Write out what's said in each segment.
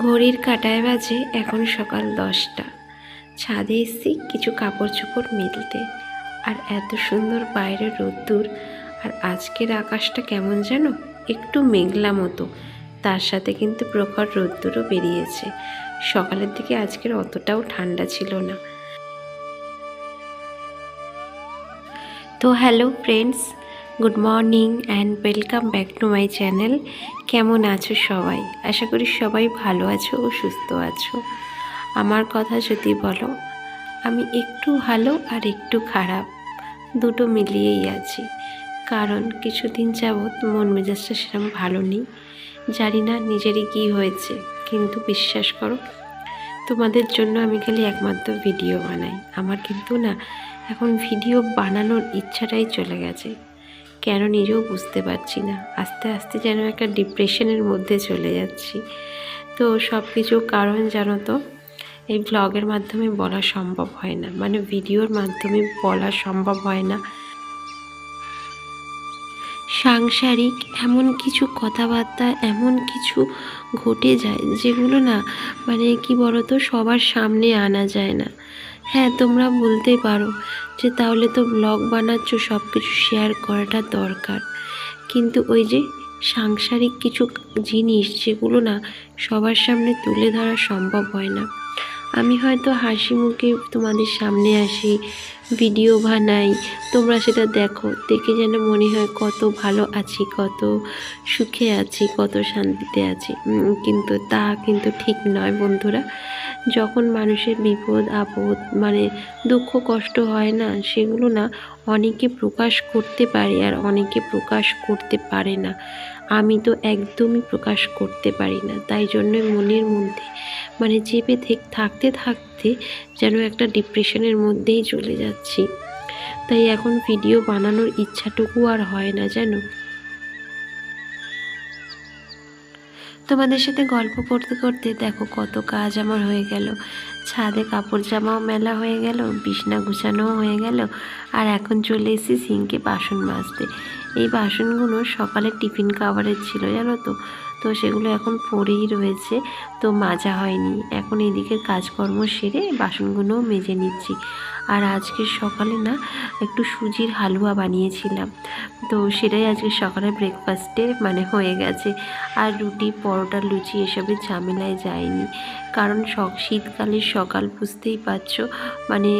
ঘড়ির কাটায় বাজে এখন সকাল দশটা। ছাদে এসছি কিছু কাপড় চোপড় মেলতে। আর এত সুন্দর বাইরে রোদ্দুর। আর আজকের আকাশটা কেমন যেন একটু মেঘলা মতো। তার সাথে কিন্তু প্রখর রোদ্দুরও বেরিয়েছে। সকালের দিকে আজকের অতটাও ঠান্ডা ছিল না। তো hello, friends good morning and welcome back to my channel কেমন আছো সবাই? আশা করি সবাই ভালো আছো ও সুস্থ আছো। আমার কথা যদি বলো, আমি একটু ভালো আর একটু খারাপ। দুটো মিলিয়েই আছি। কারণ কিছুদিন যাবৎ মন মেজাজটা সেরকম ভালো নেই। জানি না নিজেরই কী হয়েছে, কিন্তু বিশ্বাস করো, তোমাদের জন্য আমি খালি একমাত্র ভিডিও বানাই। আমার কিন্তু না, এখন ভিডিও বানানোর ইচ্ছাটাই চলে গেছে। কেন নিজেও বুঝতে পারছি না। আস্তে আস্তে যেন একটা ডিপ্রেশনের মধ্যে চলে যাচ্ছি। তো সব কিছু কারণ জানো তো, এই ব্লগের মাধ্যমে বলা সম্ভব হয় না। মানে ভিডিওর মাধ্যমে বলা সম্ভব হয় না। সাংসারিক এমন কিছু কথাবার্তা, এমন কিছু ঘটে যায় যেগুলো না মানে কি বলতো, সবার সামনে আনা যায় না। হ্যাঁ তোমরা বলতেই পারো যে তাহলে তো ব্লগ বানাচ্ছ সব কিছু শেয়ার করাটা দরকার। কিন্তু ওই যে সাংসারিক কিছু জিনিস যেগুলো না সবার সামনে তুলে ধরা সম্ভব হয় না। আমি হয়তো হাসি মুখে তোমাদের সামনে আসি ভিডিও বানাই, তোমরা সেটা দেখো। দেখে যেন মনে হয় কত ভালো আছি, কত সুখে আছি, কত শান্তিতে আছি। কিন্তু তা কিন্তু ঠিক নয় বন্ধুরা। যখন মানুষের বিপদ, আপদ মানে দুঃখ, কষ্ট হয় না, সেগুলো না অনেকে প্রকাশ করতে পারে আর অনেকে প্রকাশ করতে পারে না। আমি তো একদমই প্রকাশ করতে পারি না। তাই জন্য মনের মধ্যে মানে চেপে থাকতে থাকতে যেন একটা ডিপ্রেশনের মধ্যেই চলে যাচ্ছি। তাই এখন ভিডিও বানানোর ইচ্ছাটুকু আর হয় না যেন তোমাদের সাথে গল্প করতে করতে দেখো কত কাজ আমার হয়ে গেল। ছাদে কাপড় জামাও মেলা হয়ে গেল, বিছনা গুছানোও হয়ে গেল, আর এখন চলে এসেছি সিঙ্কে বাসন মাজতে। এই বাসনগুলো সকালে টিফিন খাবারের ছিল, জানো তো? তো সেগুলো এখন পরেই রয়েছে, তো মাজা হয়নি। এখন এদিকে কাজকর্ম সেরে বাসনগুলোও মেজে নিচ্ছি। আর আজকে সকালে না একটু সুজির হালুয়া বানিয়েছিলাম, তো সেটাই আজকে সকালে ব্রেকফাস্টে মানে হয়ে গেছে। আর রুটি, পরোটা, লুচি এসবের ঝামেলায় যায়নি কারণ সক শীতকালের সকাল বুঝতেই পারছ। মানে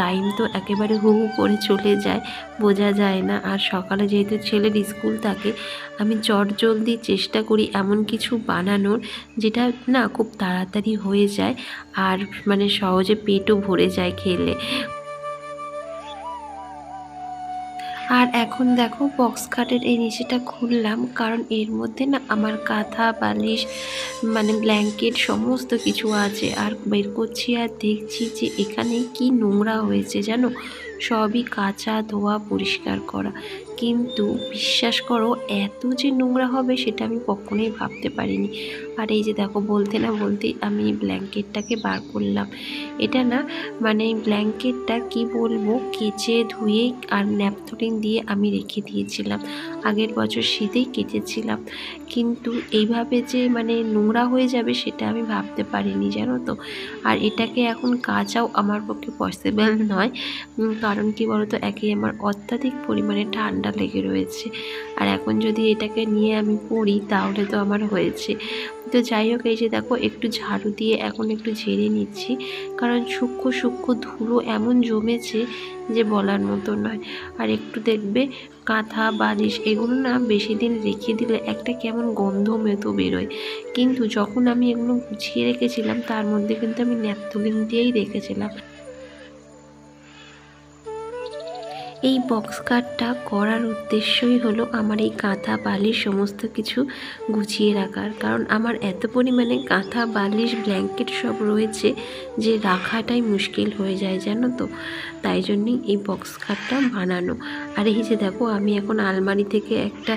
টাইম তো একেবারে হু হু করে চলে যায়, বোঝা যায় না। আর সকালে যেহেতু ছেলের স্কুল থাকে, আমি চট জলদি চেষ্টা করি এমন কিছু বানানোর, যেটা না খুব তাড়াতাড়ি হয়ে যায়। আর মানে সহজে পেটও ভরে যায় খেলে। আর এখন দেখো বক্স কাটের এই নিচেটা খুললাম, কারণ এর মধ্যে না আমার কাঁথা, বালিশ মানে ব্ল্যাঙ্কেট সমস্ত কিছু আছে। আর বের করছি আর দেখছি যে এখানে কি নোংরা হয়েছে, জানো? সবই কাঁচা ধোয়া, পরিষ্কার করা। কিন্তু বিশ্বাস করো, এত যে নোংরা হবে সেটা আমি কখনোই ভাবতে পারিনি। আর এই যে দেখো, বলতে না বলতেই আমি ব্ল্যাঙ্কেটটাকে বার করলাম। এটা না মানে ব্ল্যাঙ্কেটটা কি বলব, কেচে ধুয়ে আর ন্যাপথলিন দিয়ে আমি রেখে দিয়েছিলাম। আগের বছর শীতেই কেটেছিলাম। কিন্তু এইভাবে যে মানে নোংরা হয়ে যাবে সেটা আমি ভাবতে পারিনি, জানো তো? আর এটাকে এখন কাচাও আমার পক্ষে পসিবল নয়। কারণ কি বলতো? একে আমার অত্যাধিক পরিমাণে ঠান্ডা লেগে রয়েছে। আর এখন যদি এটাকে নিয়ে আমি পড়ি, তাহলে তো আমার হয়েছে। তো যাই হোক, এই যে দেখো, একটু ঝাড়ু দিয়ে এখন একটু ঝেড়ে নিচ্ছি। কারণ সূক্ষ্ম সূক্ষ্ম ধুলো এমন জমেছে যে বলার মতো নয়। আর একটু দেখবে কাঁথা, বালিশ এগুলো না বেশি দিন রেখে দিলে একটা কেমন গন্ধ মেতো বেরোয়। কিন্তু যখন আমি এগুলো গুছিয়ে রেখেছিলাম, তার মধ্যে কিন্তু আমি ন্যাপথলিন দিয়েই রেখেছিলাম। এই বক্স কাটটা করার উদ্দেশ্যই হলো আমার এই কাঁথা, বালিশ সমস্ত কিছু গুছিয়ে রাখার। কারণ আমার এত পরিমাণে কাঁথা, বালিশ ব্ল্যাঙ্কেট সব রয়েছে যে রাখাটাই মুশকিল হয়ে যায়, জানো তো? তাই জন্যই এই বক্স কাটটা বানানো। আর এই যে দেখো, আমি এখন আলমারি থেকে একটা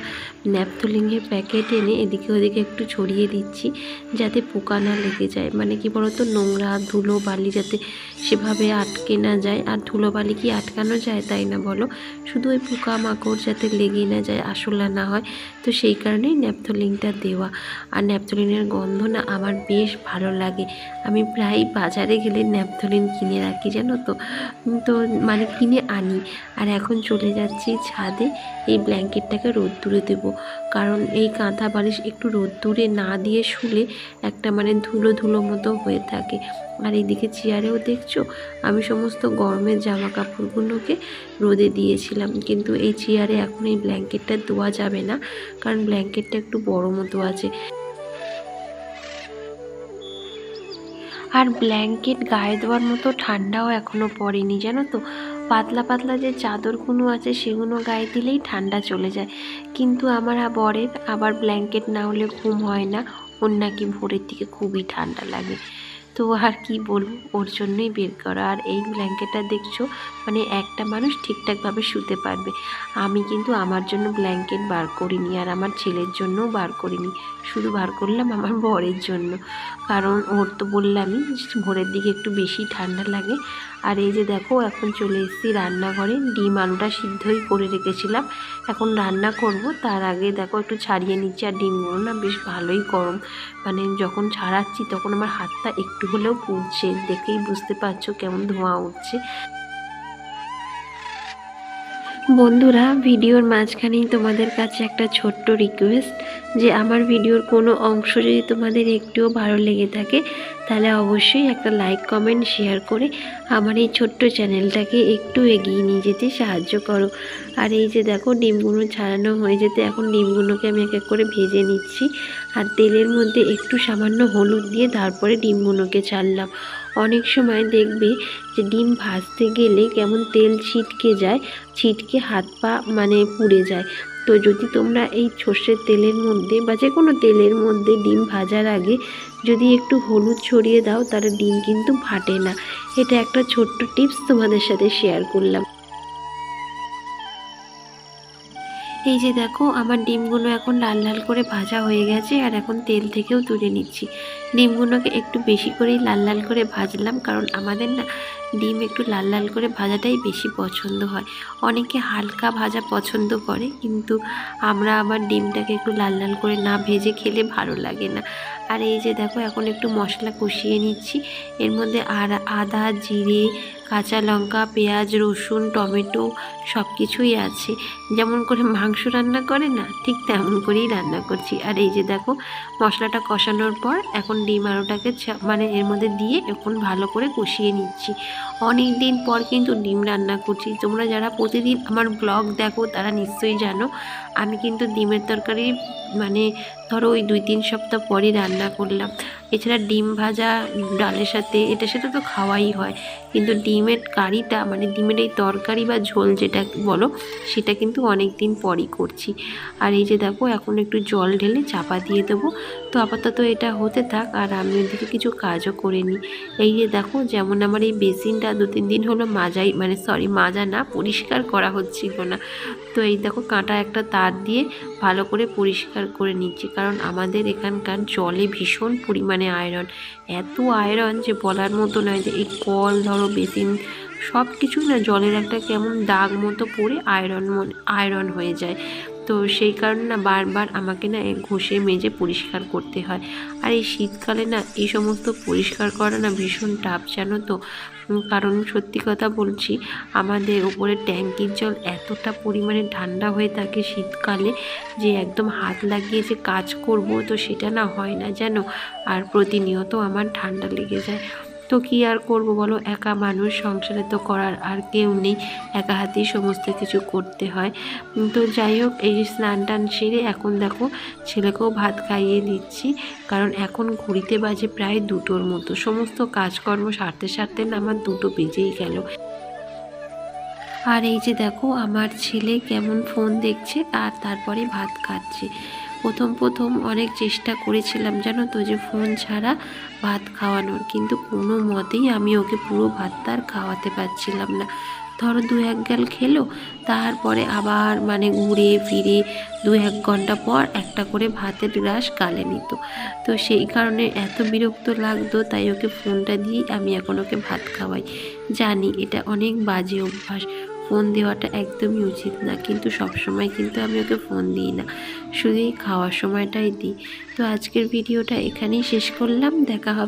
ন্যাপথলিনের প্যাকেট এনে এদিকে ওদিকে একটু ছড়িয়ে দিচ্ছি যাতে পোকা না লেগে যায়। মানে কি বলতো, নোংরা ধুলো বালি যাতে সেভাবে আটকে না যায়। আর ধুলো বালি কি আটকানো যায়? তাই না বলো শুধু ওই পোকামাকড় যাতে লেগে না যায় আসলা না হয়, তো সেই কারণেই ন্যাপথলিনটা দেওয়া। আর ন্যাপথলিনের গন্ধ না আমার বেশ ভালো লাগে। আমি প্রায় বাজারে গেলে ন্যাপথলিন কিনে রাখি, জানো তো? তো মানে কিনে আনি। আর এখন চলে যাচ্ছি ছাদে, এই ব্ল্যাঙ্কেটটাকে রোদ্দুরে দেবো। কারণ এই কাঁথা বালিশ একটু রোদ্দুরে না দিয়ে শুলে একটা মানে ধুলো ধুলো মতো হয়ে থাকে। আর এইদিকে চেয়ারেও দেখছ, আমি সমস্ত গরমের জামা কাপড়গুলোকে রোদে দিয়েছিলাম। কিন্তু এই চেয়ারে এখন এই ব্ল্যাঙ্কেটটা দেওয়া যাবে না, কারণ ব্ল্যাঙ্কেটটা একটু বড় মতো আছে। আর ব্ল্যাঙ্কেট গায়ে দেওয়ার মতো ঠান্ডাও এখনও পড়েনি, জানো তো? পাতলা পাতলা যে চাদরগুলো আছে সেগুলো গায়ে দিলেই ঠান্ডা চলে যায়। কিন্তু আমার বরের আবার ব্ল্যাঙ্কেট না হলে ঘুম হয় না, ওর নাকি ভোরের দিকে খুবই ঠান্ডা লাগে। তো আর কি বলব? ওর জন্যই বের করা। আর এই ব্ল্যাঙ্কেটটা দেখছ? মানে একটা মানুষ ঠিকঠাকভাবে শুতে পারবে। আমি কিন্তু আমার জন্য ব্ল্যাঙ্কেট বার করিনি আর আমার ছেলের জন্যও বার করিনি। শুধু বার করলাম আমার বরের জন্য। কারণ ওর তো বললামই ভোরের দিকে একটু বেশি ঠান্ডা লাগে। আর এই যে দেখো, এখন চলে এসেছি রান্নাঘরে। ডিম, আলুটা সিদ্ধই করে রেখেছিলাম। এখন রান্না করব। তার আগে দেখো, একটু ছাড়িয়ে নিচ্ছি আর ডিমগুলো না বেশ ভালোই গরম। মানে যখন ছাড়াচ্ছি তখন আমার হাতটা একটু হলেও পুড়ছে। দেখেই বুঝতে পারছ কেমন ধোঁয়া উঠছে। বন্ধুরা, ভিডিওর মাঝখানেই তোমাদের কাছে একটা ছোট্ট রিকোয়েস্ট যে আমার ভিডিওর কোনো অংশ যদি তোমাদের একটুও ভালো লেগে থাকে, তাহলে অবশ্যই একটা লাইক কমেন্ট শেয়ার করে আমার এই ছোট্ট চ্যানেলটাকে একটু এগিয়ে নিয়ে যেতে সাহায্য করো। আর এই যে দেখো, ডিমগুলো ছাড়ানো হয়ে যেতে এখন ডিমগুলোকে আমি এক এক করে ভেজে নিচ্ছি। আর তেলের মধ্যে একটু সামান্য হলুদ দিয়ে তারপরে ডিমগুলোকে ছাড়লাম। অনেক সময় দেখবে যে ডিম ভাজতে গেলে কেমন তেল ছিটকে যায়, ছিটকে হাত পা মানে পুড়ে যায়। তো যদি তোমরা এই সর্ষের তেলের মধ্যে বা যে কোনো তেলের মধ্যে ডিম ভাজার আগে যদি একটু হলুদ ছড়িয়ে দাও, তাহলে ডিম কিন্তু ফাটে না। এটা একটা ছোট্ট টিপস তোমাদের সাথে শেয়ার করলাম। এই যে দেখো, আমার ডিমগুলো এখন লাল লাল করে ভাজা হয়ে গেছে আর এখন তেল থেকেও তুলে নিচ্ছি। ডিমগুলোকে একটু বেশি করেই লাল লাল করে ভাজলাম, কারণ আমাদের না ডিম একটু লাল লাল করে ভাজাটাই বেশি পছন্দ হয়। অনেকে হালকা ভাজা পছন্দ করে, কিন্তু আমরা আবার ডিমটাকে একটু লাল লাল করে না ভেজে খেলে ভালো লাগে না। আর এই যে দেখো, এখন একটু মশলা কষিয়ে নিচ্ছি। এর মধ্যে আর আদা, জিরে কাঁচা লঙ্কা, পেঁয়াজ, রসুন, টমেটো সব কিছুই আছে। যেমন করে মাংস রান্না করে না, ঠিক তেমন করেই রান্না করছি। আর এই যে দেখো, মশলাটা কষানোর পর এখন ডিম আলুটাকে মানে এর মধ্যে দিয়ে এখন ভালো করে কষিয়ে নিচ্ছি। অনেক দিন পর কিন্তু ডিম রান্না করছি। তোমরা যারা প্রতিদিন আমার ব্লগ দেখো, তারা নিশ্চয়ই জানো, আমি কিন্তু ডিমের তরকারি মানে ধরো ওই দুই তিন সপ্তাহ পরই রান্না করলাম। এছাড়া ডিম ভাজা, ডালের সাথে এটা সেটা তো খাওয়াই হয়। কিন্তু ডিমের কারিটা মানে ডিমের এই তরকারি বা ঝোল যেটা বলো, সেটা কিন্তু অনেক দিন পরই করছি। আর এই যে দেখো, এখন একটু জল ঢেলে চাপা দিয়ে দেবো। তো আপাতত এটা হতে থাক, আর আমি ওদিকে কিছু কাজও করে নিই। এই যে দেখো, যেমন আমার এই বেসিনটা দু তিন দিন হলো মাজাই মানে সরি মাজা না, পরিষ্কার করা হচ্ছিল না। তো এই দেখো, কাঁটা একটা তার দিয়ে ভালো করে পরিষ্কার করে নিচ্ছি। কারণ আমাদের এখানকার জলে ভীষণ পরিমাণে আয়রন এত আয়রন যে বলার মতো নয় যে এই কল, ধরো বেসিন সব কিছুই না জলের একটা কেমন দাগ মতো পরে আয়রন আয়রন হয়ে যায়। তো সেই কারণে না বারবার আমাকে না ঘষে মেজে পরিষ্কার করতে হয়। আর এই শীতকালে না এই সমস্ত পরিষ্কার করা না ভীষণ টাফ, জানো তো? কারণ সত্যি কথা বলছি, আমাদের ওপরে ট্যাঙ্কির জল এতটা পরিমাণে ঠান্ডা হয়ে থাকে শীতকালে যে একদম হাত লাগিয়ে যে কাজ করব তো সেটা না হয় না, জানো? আর প্রতিনিয়ত আমার ঠান্ডা লেগে যায়। তো কি আর করব বলো? একা মানুষ সংসারে তো করার আর কেউ নেই। একা হাতেই সমস্ত কিছু করতে হয়। তো যাই হোক, এই স্নান টান সেরে এখন দেখো ছেলেকেও ভাত খাইয়ে দিচ্ছি। কারণ এখন ঘড়িতে বাজে প্রায় দুটোর মতো। সমস্ত কাজকর্ম সারতে সারতে না আমার দুটো বেজেই গেল। আর এই যে দেখো, আমার ছেলে কেমন ফোন দেখছে আর তারপরে ভাত খাচ্ছে। প্রথম প্রথম অনেক চেষ্টা করেছিলাম জানো তো যে ফোন ছাড়া ভাত খাওয়ানোর। কিন্তু কোনো মতেই আমি ওকে পুরো ভাতটা আর খাওয়াতে পারছিলাম না। ধরো দু এক গাল খেলো, তারপরে আবার মানে ঘুরে ফিরে দু এক ঘণ্টা পর একটা করে ভাতের গ্রাস গালে নিত। তো সেই কারণে এত বিরক্ত লাগতো, তাই ওকে ফোনটা দিয়েই আমি এখন ওকে ভাত খাওয়াই। জানি এটা অনেক বাজে অভ্যাস। ফোন দেওয়াটা একদমই উচিত না। কিন্তু সব সময় কিন্তু আমি ওকে ফোন দিই না। শুধুই খাওয়ার সময়টাই দিই। তো আজকের ভিডিওটা এখানেই শেষ করলাম। দেখা হবে